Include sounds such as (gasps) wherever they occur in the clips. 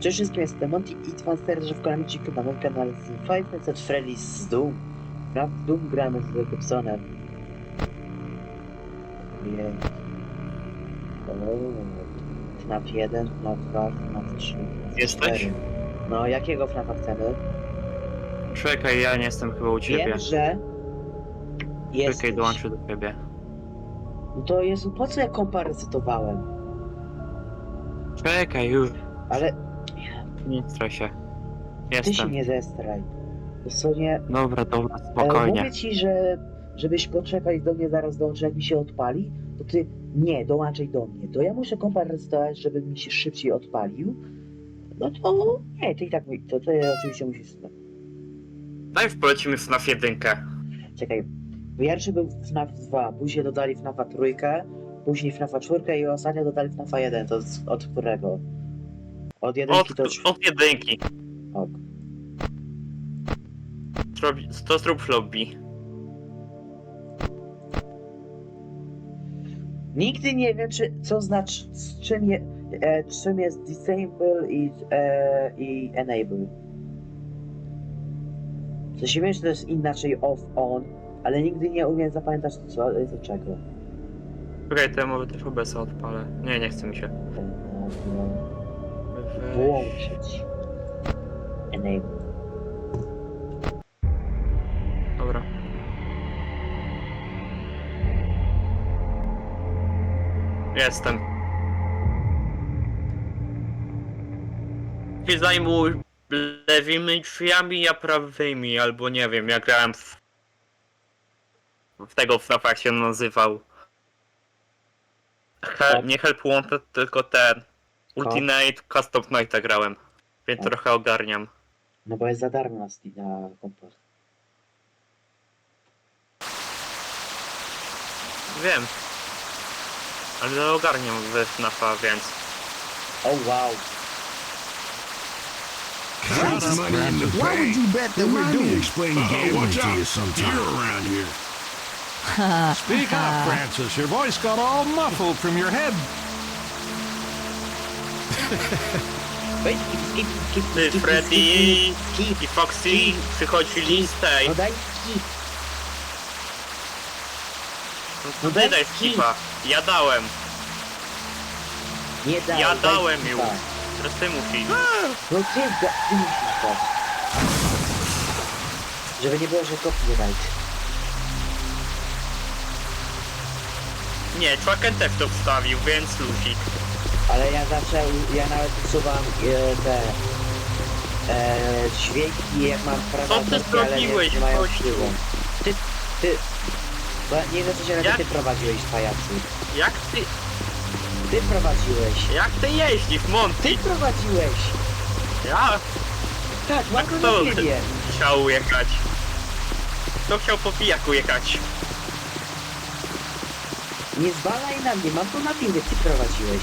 Cześć wszystkim, jestem Monty i serdecznie w kanale na moim kanale z Five Nights at Freddy's z Doom. Na w Doom gramy z Jacobsonem. Jej. FNAF 1, FNAF 2, FNAF 3, FNAF Jesteś? 4. No, jakiego FNAFa chcemy? Czekaj, ja nie jestem chyba u ciebie. Wiem, że... Jesteś. Czekaj, dołączę do ciebie. No to Jezu, po co ja kompa resetowałem? Czekaj, już. Ale Nie straj się. ty się Jestem. nie zestraj. Dosłownie... Dobra, dobra, Ale spokojnie. mówię ci, że żebyś poczekał i do mnie zaraz dołączył, jak mi się odpali, to ty nie, dołączaj do mnie. To ja muszę kompa resetować, żeby mi się szybciej odpalił. No to nie, to i tak mi- to, to ja oczywiście musisz. Daj polecimy FNAF 1. Czekaj. Pierwszy był FNAF 2, później dodali FNAFa trójkę, później FNAFa czwórkę i ostatnio dodali FNAFa 1. To z, od którego? Od jedynki Od, to. od jedynki. Ok. Zrób- To zrób lobby. Nigdy nie wiem, czy, co znaczy, z czym, je, e, czym jest disable i, e, i enable. W sensie wiem, że to jest inaczej off, on, ale nigdy nie umiem zapamiętać co, do czego. Czekaj, to ja może też OBS odpalę. Nie, nie chce mi się. Weź. Włączyć. Enable. Dobra. Jestem. Się zajmuj lewymi drzwiami, ja prawymi, albo nie wiem, ja grałem w... w tego FNAFa jak się nazywał. Hel, nie Help Wanted, tylko ten. Ultimate Custom Night grałem. Więc Tak. trochę ogarniam. No bo jest za darmo na, Steam- na. Wiem. Ale ogarniam we FNAFa, więc... O wow. Money in the Why bank. would you bet the Let me do money? explain gambling watch to out. you sometime. You're around here. (laughs) Speak up, Francis. Your voice got all muffled from your head. Ty, Freddy i Foxy przychodzili z tej... No daj skip. No no daj daj skip. skipa. Ja dałem. Nie daj, Ja daj dałem skipa. już. Teraz ty musisz. No ty, da, ty musisz dać. Żeby nie było, że copyright. Nie, Chucken też to wstawił, więc luzik. Ale ja zawsze, ja nawet usuwam e, te e, dźwięki, jak mam prawa Co ty zrobiłeś, gościu? Ty, ty, bo nie wiem co się Jak? ty prowadziłeś, pajacu. Jak ty, Ty prowadziłeś. jak ty jeździsz, Monty? Ty prowadziłeś. Ja Tak, mam kto na chciał jechać? Kto chciał po pijaku jechać? Nie zwalaj na mnie, mam to na filmie, ty prowadziłeś.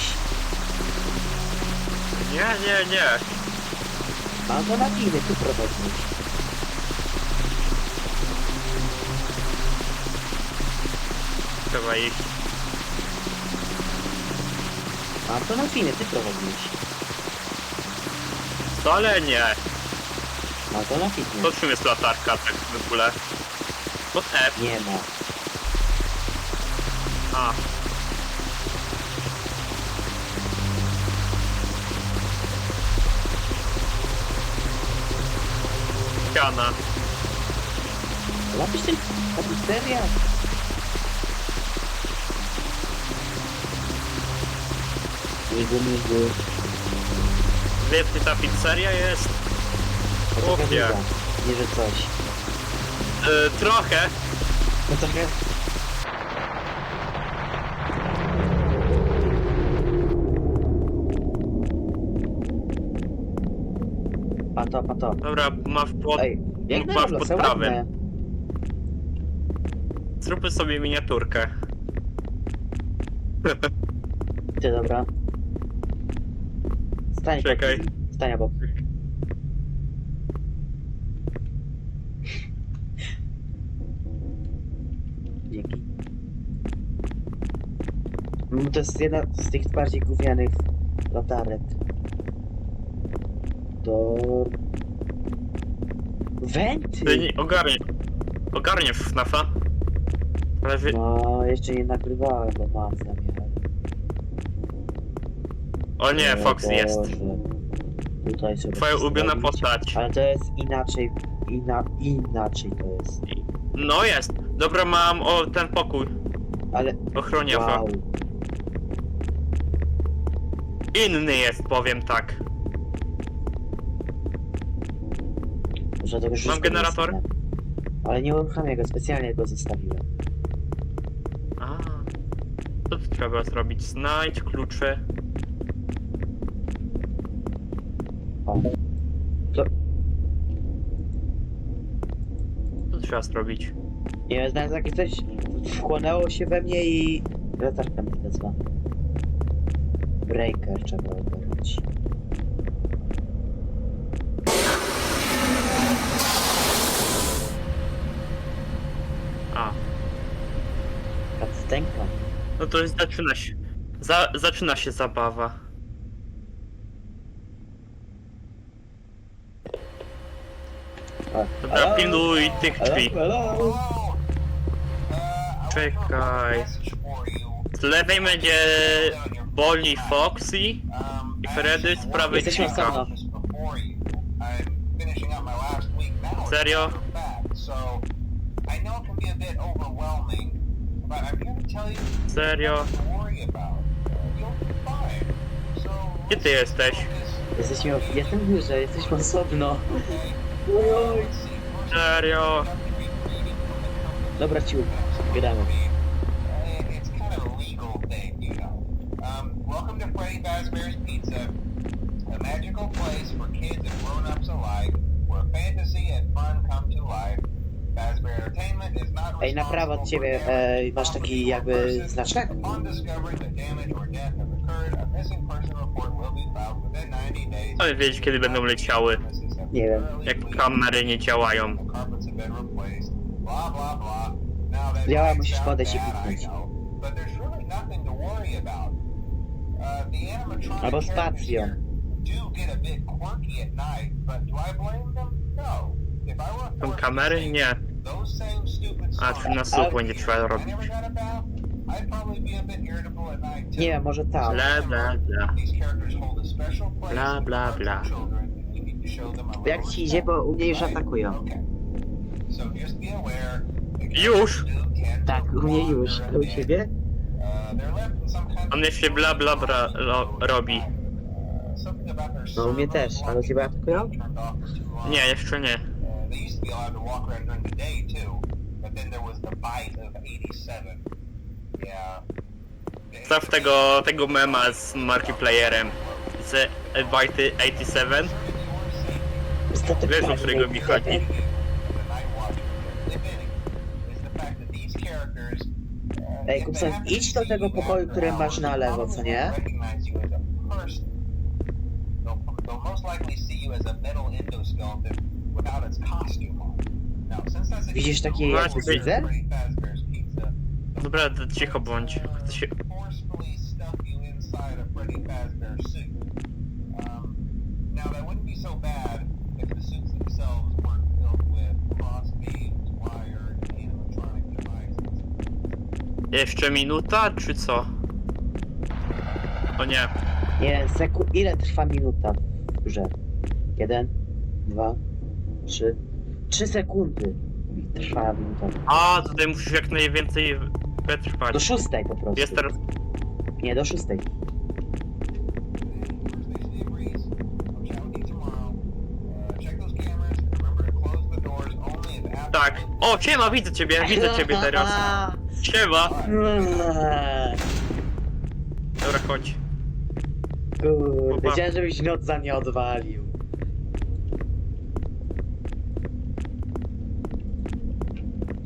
Nie, nie, nie. Mam to na filmie, ty prowadziłeś. Trzeba iść. Mam to na filmie, ty prowadziłeś. Wcale nie. Mam to na filmie. To czym jest latarka tak w ogóle? Pod F. Nie ma. A. Ściana. Napisz ten tapiceria. Migu, migu. Wiesz, gdzie ta pizzeria jest? To. Nie, że coś. Yy, trochę. To trochę... Pato, pato. Dobra, masz pod... Ej, masz losy, podprawę. ładne. Zróbmy sobie miniaturkę. Ty, dobra. Stań Czekaj. obok. Stań obok. Dzięki. Mm, To jest jedna z tych bardziej gównianych latarek. To... Wenty! Ty nie ogarnie. Ogarniesz FNAFa? Ale wy... No, jeszcze nie nagrywałem, bo mam zamiar. O nie, O Fox jest. Boże. Tutaj sobie Twoja ulubiona postać. Ale to jest inaczej, inna, inaczej to jest. No jest. Dobra, mam o ten pokój. Ale Ochroniarza. wow. Inny jest, powiem tak. Wszystko generator? nie stanę. Ale nie uruchamiam go, specjalnie go zostawiłem. A. Co tu trzeba zrobić? Znajdź klucze. O. Co trzeba zrobić? nie wiem, takie coś wchłonęło się we mnie i... Latarka mnie wezwa. Breaker trzeba ogarnąć. A. Kadstenka. No to jest, zaczyna się. Za, zaczyna się zabawa. Dobra, pilnuj tych drzwi. Hello? Czekaj. Z lewej będzie Bolly Foxy i Freddy z prawej Jesteśmy Chica. osobno. Serio? Serio? Gdzie ty jesteś? Jesteśmy... Jestem w górze, jesteśmy osobno. Oj. Serio? Dobra, ciu. Gramy. It's kind of a legal thing, you know. Um, welcome to Freddy Fazbear's Pizza, a magical place for kids and grown-ups alike, where fantasy and fun come to life. Fazbear Entertainment is not Ej, na prawo od ciebie e, masz taki jakby znaczek. Upon discovering that damage or death has occurred, a missing person report will be filed within 90 days. Ale wiedzieć kiedy będą leciały. Nie wiem. Jak kamery nie działają. Działa, musisz podejść i kliknąć. Albo spacją. Są kamery? Nie. A, czy na słuch będzie trzeba robić. Nie może tak. Bla bla bla. These characters hold a special place Bla, bla, bla. Jak ci idzie, bo u mnie już atakują. Okay. So just be aware, the Już? Tak, u mnie już. A u ciebie? Uh, they're left in some kind On of- jeszcze bla bla bla lo, robi. Something about their No, u mnie też. Ale u ciebie atakują? Nie, jeszcze nie. Be allowed to walk around during the day too, but then there was the bite of 87. Yeah. Staw tego, tego mema z multiplayerem. Z Byte 87. Niestety Wiesz, o którego mi chodzi. Ej, Kupson, idź do tego pokoju, który masz na lewo, co nie? they'll most likely see you as a metal endoskeleton without its costume on. Now, since that's a Widzisz takie jakby czyli- widzę? Dobra, to cicho bądź. Chcę się... Jeszcze minuta, czy co? O nie. Nie, seku... Ile trwa minuta w grze? Jeden, dwa, trzy. Trzy sekundy A, tutaj musisz jak najwięcej. Do szóstej po prostu. Jest teraz... Nie, do szóstej. Tak. O, siema, widzę ciebie, widzę (laughs) ciebie teraz. Siema. Dobra, chodź. Kurde, chciałem, żebyś noc za mnie odwalił.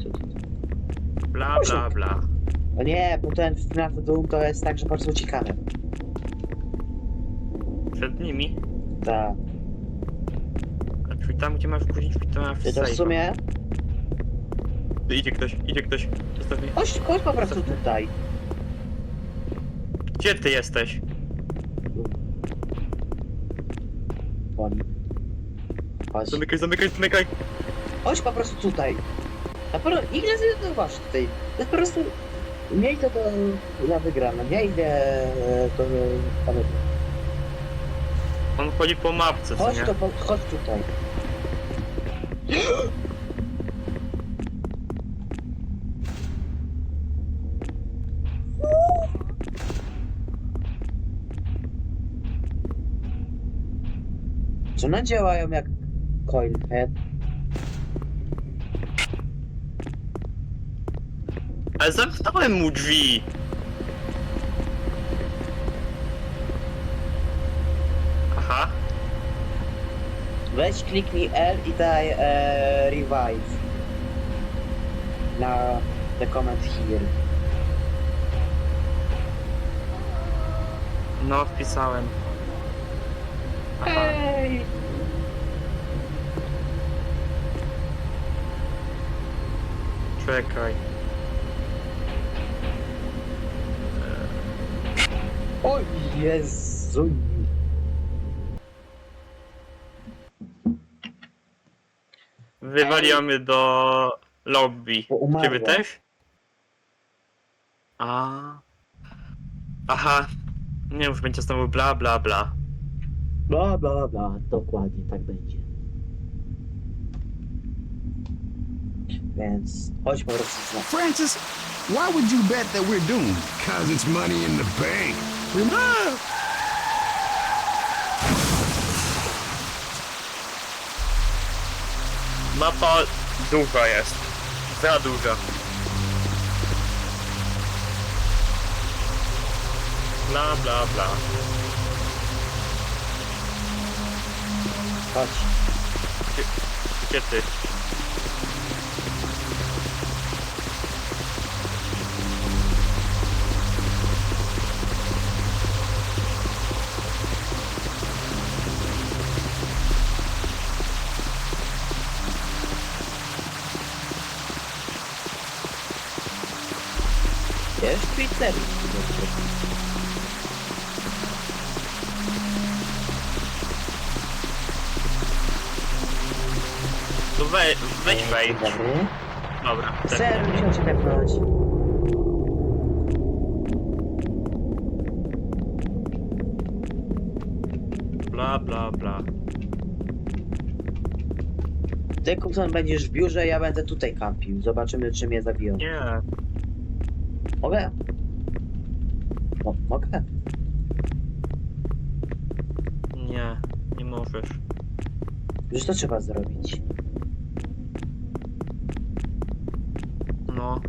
Co to? Bla bla bla. O nie, bo ten FNAF Doom to jest tak, że prostu uciekamy. Przed nimi. Tak. A czyli tam gdzie masz guzić, to masz Ty to w safe. sumie... Idzie ktoś, idzie ktoś. Zostaw mnie. Chodź, chodź po prostu tutaj. Gdzie ty jesteś? Chodź. Zamykaj, zamykaj, zamykaj. Chodź po prostu tutaj. A po, nikt nie zdecydowasz tutaj. To jest po prostu miejsce to ja wygramy. Nie idę to panowie. On chodzi po mapce, co Chodź nie? to po, chodź tutaj. (gasps) Czy one działają jak coilhead? Ale zamknąłem mu drzwi. Aha. Weź kliknij L i daj e, revive na the comment here. No, wpisałem. Aha. Ej! Czekaj. O Jezu! Wywaliamy do lobby. Bo. Ciebie też? A. Aha. Nie już będzie znowu bla bla bla. Bla bla bla, dokładnie tak będzie. Więc chodź po prostu. Francis, why would you bet that we're doomed? Cause it's money in the bank. Mapa duża jest. Za duża. Bla bla bla. Chodź. Gdzie ty? To we, weź wejdź. Dobry. Dobra. Ser, musiał cię tepnąć. Bla bla bla. Ty, Kupson, będziesz w biurze, ja będę tutaj kampił. Zobaczymy, czy mnie zabiją. Nie. Mogę? Mo mogę? Nie. Nie możesz. Już to trzeba zrobić. No.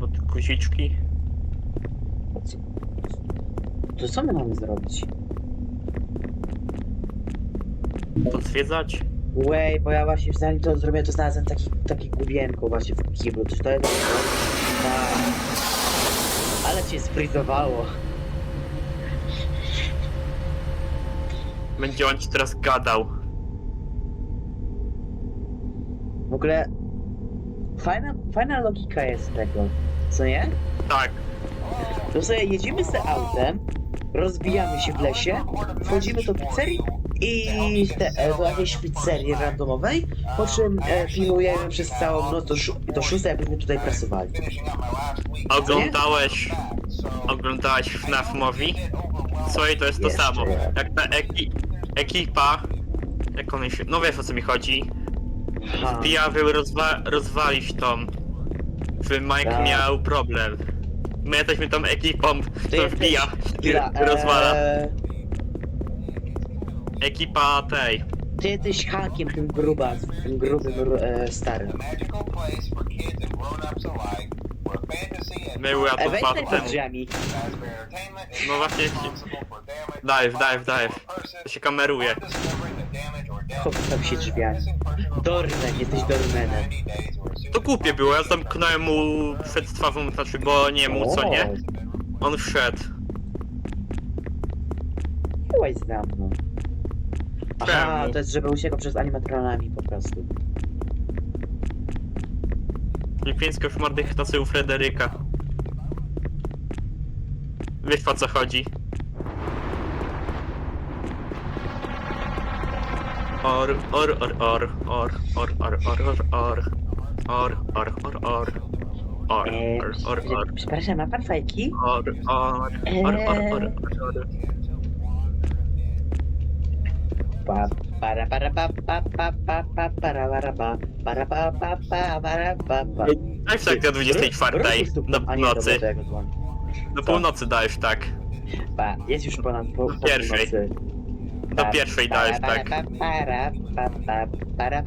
Bo te guziczki. Co? To co my mamy zrobić? Potwierdzać? Łej, bo ja właśnie zanim to zrobiłem, to znalazłem taki, taki gubienko właśnie w kiblu. Czy to jest... Tak. Ale cię sfrizowało. Będzie on ci teraz gadał. W ogóle... Fajna, fajna logika jest tego, co nie? Tak. To sobie jedziemy z autem, rozbijamy się w lesie, wchodzimy do pizzerii i te, e, do jakiejś pizzerii randomowej, po czym e, filmujemy przez całą noc do, szó- do szóstej, abyśmy tutaj pracowali. Oglądałeś. Oglądałeś FNAF Movie? Słuchaj, to jest to Jeszcze samo. jak. Jak ta eki ekipa. Jak on się. No wiesz o co mi chodzi. Ha, Wbija, by rozwa rozwalić tą. Że Mike Tak. miał problem. My jesteśmy tą ekipą, co jesteś- wbija i Chwila, (laughs) rozwala. e, Ekipa tej. ty jesteś Hankiem, tym grubas, tym grubym e, starym. magical place for kids and grown-ups alike, where fantasy and Były E, to weź dwa tutaj pod temu. drzwiami. Fazbear Entertainment is No właśnie, responsible for damage Dive, dive, dive. to a person To się kameruje. or discovering the damage or death Chowam się drzwiami. Dormen, jesteś dormenem. 90 days or sooner. To głupie było, ja zamknąłem mu przed twarzą, znaczy bo nie mu, co nie? On wszedł. Byłaś za mną. Aha, Czemu? to jest, żeby uciekał przez animatronami po prostu. Filipińsko szmardych nosy u Fryderyka. Wiesz po co chodzi? Or, or, or, or, or, or, or, or, or, or, or, or, or, or, or, Eee, or, or, or, przepraszam, ma pan fajki? or, or, or, or, or, or. Pa, para, para, pa, pa, pa, pa, pa, para, para, pa, para, pa, pa, pa, para, pa, pa. Dajesz tak do 24 do A nie, dobra, północy. to ja go dzwonię. Do Co? północy dajesz tak. Pa, jest już ponad po, po Pierwszej. północy. Do pierwszej dajesz tak.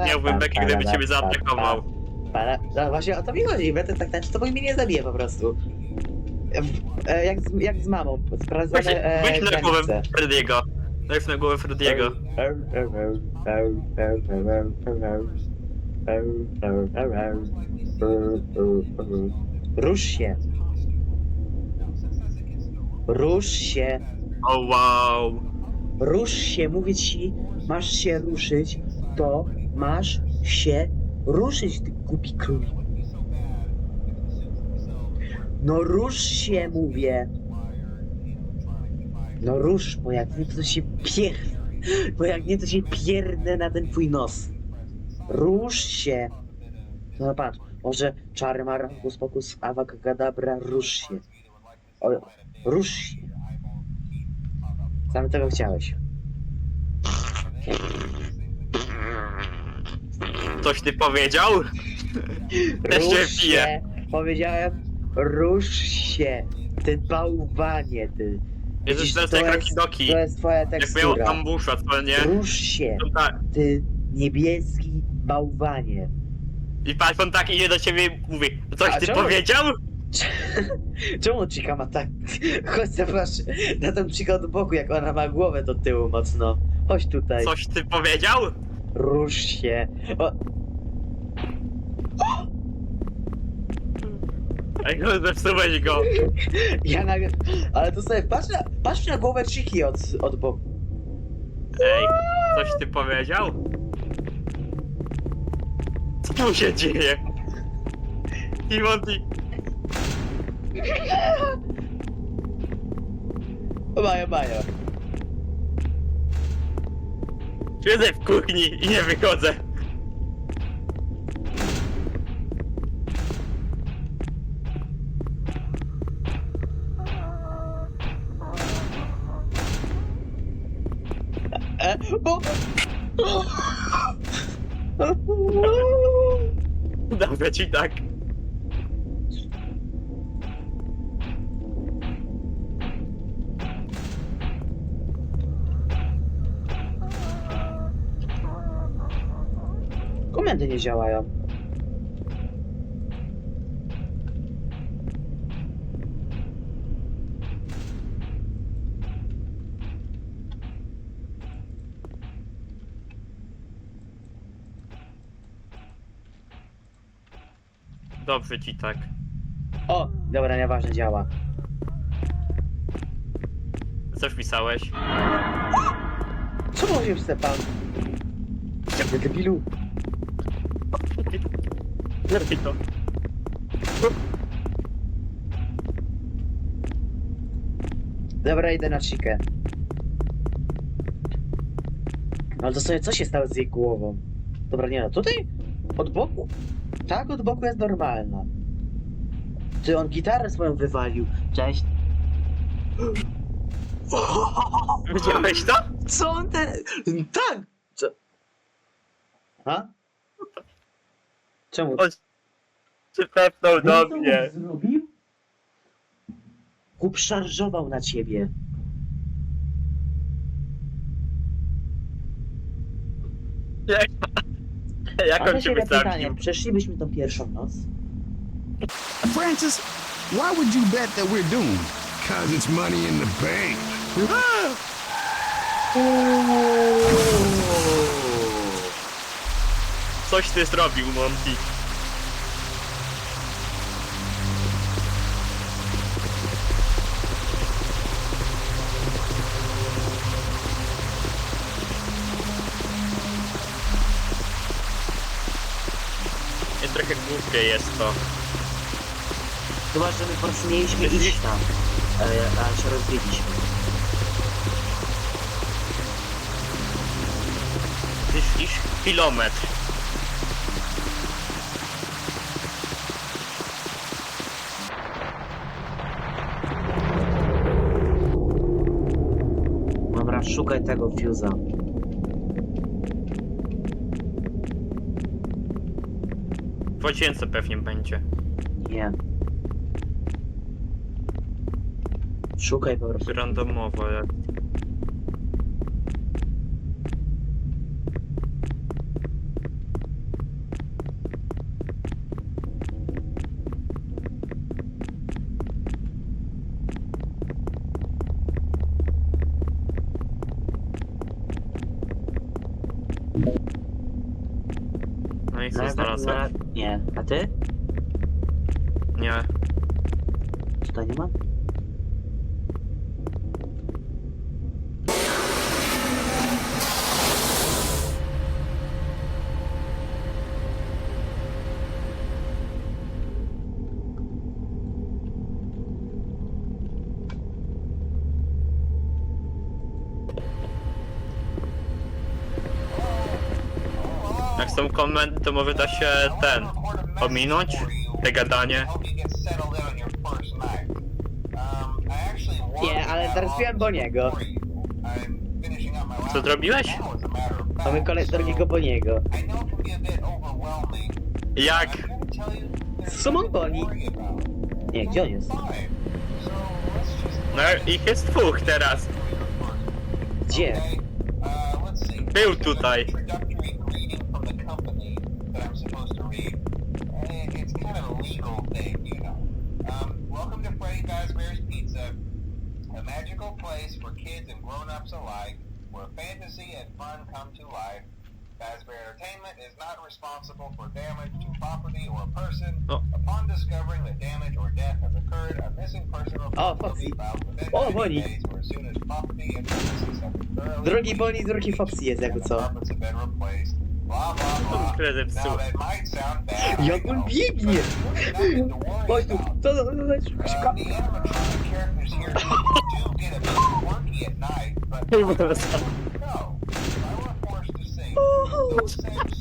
Miałbym bekę, gdyby ciebie zaatakował. Para, no właśnie o to mi chodzi, będę tak tańczyć, to mnie nie zabije po prostu. E, jak, z, jak z mamą, Weź, sprawdzone e, weź na głowę granice. Frediego. Weź na głowę Frediego. Rusz się. Rusz się. O wow. Rusz się, mówię ci, masz się ruszyć, to masz się ruszyć, ty głupi król. No rusz się, mówię. No rusz, bo jak nie, to się pier... Bo jak nie, to się pierdnę na ten twój nos. Rusz się. No patrz, może czarmar, hokus pokus, awakadabra, rusz się. O, rusz się. Sam tego chciałeś. Coś ty powiedział? (laughs) Się Rusz bije. się, powiedziałem, rusz się, ty bałwanie, ty. Widzisz, to jest jak Rocky Doki. To jest twoja Jak miał tekstura. tam busza, co nie? Rusz się, tak. ty niebieski bałwanie. I patrz, on tak idzie do ciebie i mówi, coś A ty czemu? powiedział? (laughs) Czemu Chica ma tak... (laughs) Chodź zobacz na tą Chica od boku, jak ona ma głowę do tyłu mocno. Chodź tutaj, Coś ty powiedział? rusz się. O, Ej, no zepsułeś go. (laughs) ja nagle... Ale to sobie, patrz na, patrz na głowę Chiki od, od boku. Ej, coś ty powiedział? Co tu się dzieje? Timothy, Maja, Maja. siedzę w kuchni i nie wychodzę. Dobrze ci tak. Komendy nie działają. Dobrze ci tak. O, dobra, nieważne, działa. Co wpisałeś? Co mówisz, Stepan? Ty debilu. Lepiej to. Dobra, idę na chikę. Ale to sobie, co się stało z jej głową? Dobra, nie no, tutaj od boku? Tak, od boku jest normalna. Ty, on gitarę swoją wywalił. Cześć. Widziałeś to? Co on te... Tak! Co? Ha? Czemu? On się tepnął do Co on mnie. zrobił? Kup szarżował na ciebie. Jak, (laughs) jak A on to cię się pytanie, wystawił? przeszlibyśmy tą pierwszą noc. Francis, why would you bet that we're doomed? Cause it's money in the bank. Coś ty zrobił, Monty. Głupie jest to. Chyba, że my po prostu mieliśmy iść tam, e, a się rozbiliśmy. iść kilometr. Dobra, szukaj tego fuse'a. W łazience pewnie będzie. Nie. Szukaj po prostu. Randomowo, jak No i co Na- znalazłem? na- Nie. A ty? Nie. Tutaj nie ma? Są komendy, to może da się ten ominąć te gadanie. Nie, ale teraz wiem Boniego. Co zrobiłeś? Mamy kolej drugiego Boniego. Jak? Summon Boni. Nie, gdzie on jest? No ich jest dwóch teraz. Gdzie? Był tutaj. A magical place for kids and grown-ups alike, where fantasy and fun come to life. Fazbear Entertainment is not responsible for damage to property or person. Oh. Upon discovering that damage or death has occurred, a missing person report Oh, will be filed within Oh, 90 Bonnie. days or as soon as property and premises have been thoroughly Drugi Boni, drugi Foxy jest jakby the co. carpets have been replaced. Sound bad, I Jak on biegnie! Chodź tu, co (laughs) to, to, to, Uh, szuka.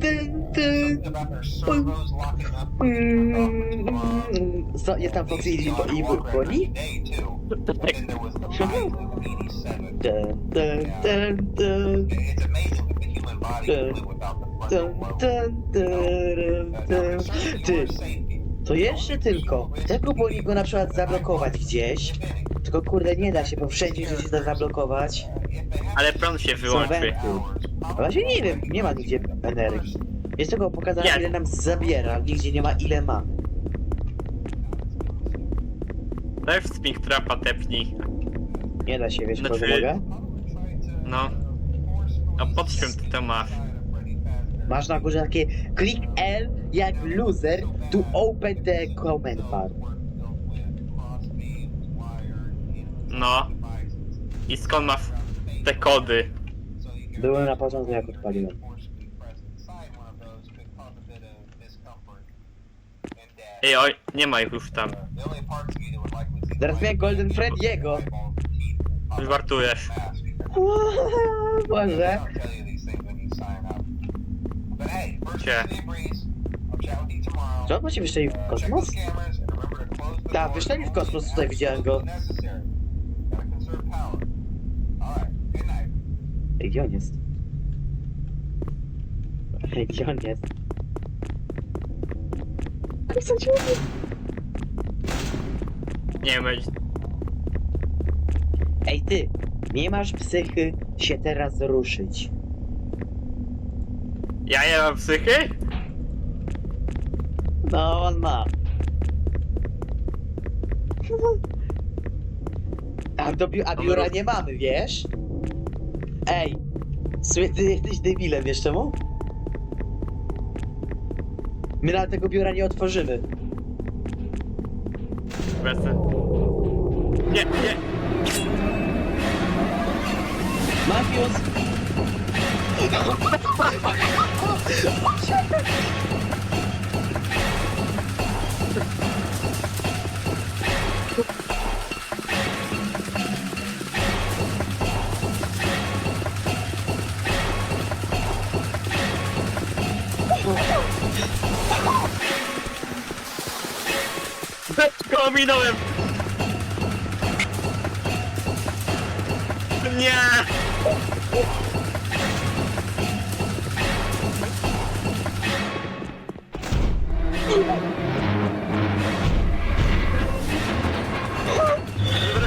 Dun, dun. Something about their servos locking up for too long. Mm, Co, jest tam Foxy i, Bo- i Bo- of 87. Dun, dun, dun, dun. Dun, dun, dun, dun. concerning Ty, to jeszcze tylko tego Boniego na przykład zablokować gdzieś. Tylko kurde nie da się, bo wszędzie gdzie się da zablokować. Ale prąd się wyłączy. A właśnie nie wiem, nie ma nigdzie energii. Jest tylko pokazane Jak? ile nam zabiera, nigdzie nie ma ile ma. Daj w Springtrapa tepnij. Nie da się, wiesz, Znaczy- kogo mogę? No. A pod czym ty to masz? Masz na górze takie click L jak loser to open the comment bar. No. I skąd masz te kody? Byłem na początku jak odpaliłem. Ej, oj, nie ma ich już tam. Zaraz miałem Golden Freddy'ego. Żartujesz. Może. (laughs) Cie. Czy on ma się wyszczelił w kosmos? Tak, wyszczelił w kosmos, tutaj widziałem go. Ej, gdzie on jest? Ej, gdzie on jest? Co mówię? Nie wiem, Ej ty, nie masz psychy się teraz ruszyć. ja nie mam psychy? No, on ma. A, do bi- a biura nie mamy, wiesz? Ej, słuchaj, ty jesteś debilem, wiesz czemu? My nawet tego biura nie otworzymy. Bez... Nie, nie. Mafios! (laughs) ominąłem! Nie!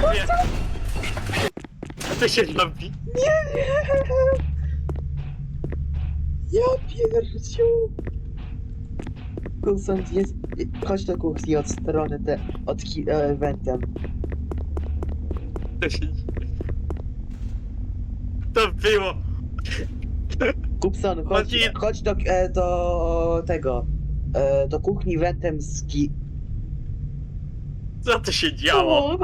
Wreszcie. Co się robi? Ja pierdziu! Kusant jest... Chodź do kuchni od strony te... od ki... e, wentem. To było! Kupson, chodź, Marcin! chodź do, e, do tego... E, do kuchni wentem z ki... Co to się działo?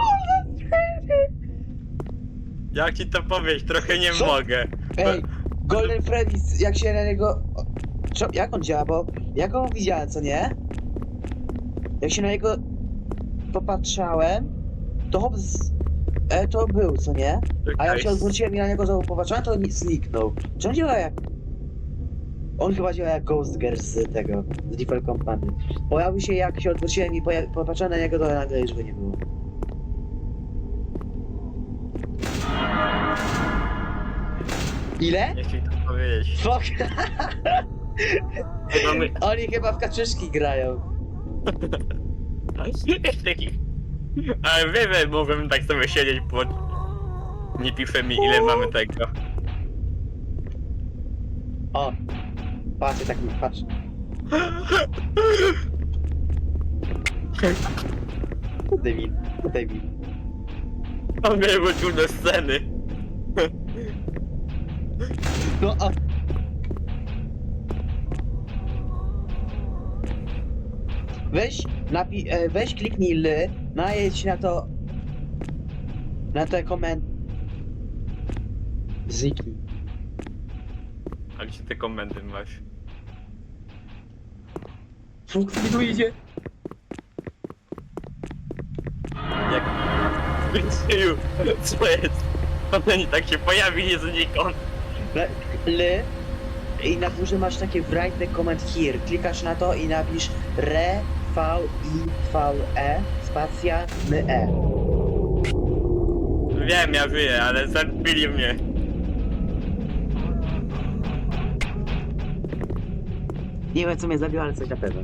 Jak ci to powiedzieć? Trochę nie Co? mogę. Ej, Golden Freddy's, jak się na niego... Co, jak on działa, bo ja go widziałem, co nie? Jak się na niego popatrzałem, to hop z... E, to był, co nie? A jak się odwróciłem i na niego znowu popatrzyłem, to ni- zniknął. Czy on działa jak... On chyba działa jak Ghost Girl z tego, z Different Company. Pojawił się jak się odwróciłem i poja- popatrzyłem na niego, to nagle już go nie było. Ile? Nie chcę to powiedzieć. Fuck! (laughs) Chyba my... Oni chyba w kaczyszki grają. Ale wiem, że mogłem tak sobie siedzieć pod... Nie pisze mi ile mamy tego. O! Patrzcie, tak mi, patrz. Debil, debil. Mam miałem trudne sceny. No a... Weź, napi- e, weź kliknij L, najedź na to... Na te komend... Ziki. A gdzie te komendy masz? Funkcjonuje. Jak... Wyczyju, co jest? One tak się pojawi znikąd. L i na górze masz takie write the comment here. Klikasz na to i napisz re v i v e spacja m e. Wiem, ja żyję, ale zabili mnie. Nie wiem co mnie zabiło, ale coś na pewno.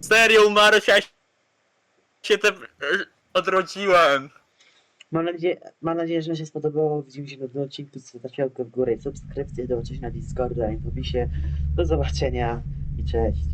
Serio, umarłeś, ja się te... odrodziłem. Mam nadzieję, mam nadzieję, że się spodobało. Widzimy się w nowym odcinku. Zostawcie łapkę w górę i subskrypcję. Dołączcie na Discorda i w opisie. Do zobaczenia i cześć.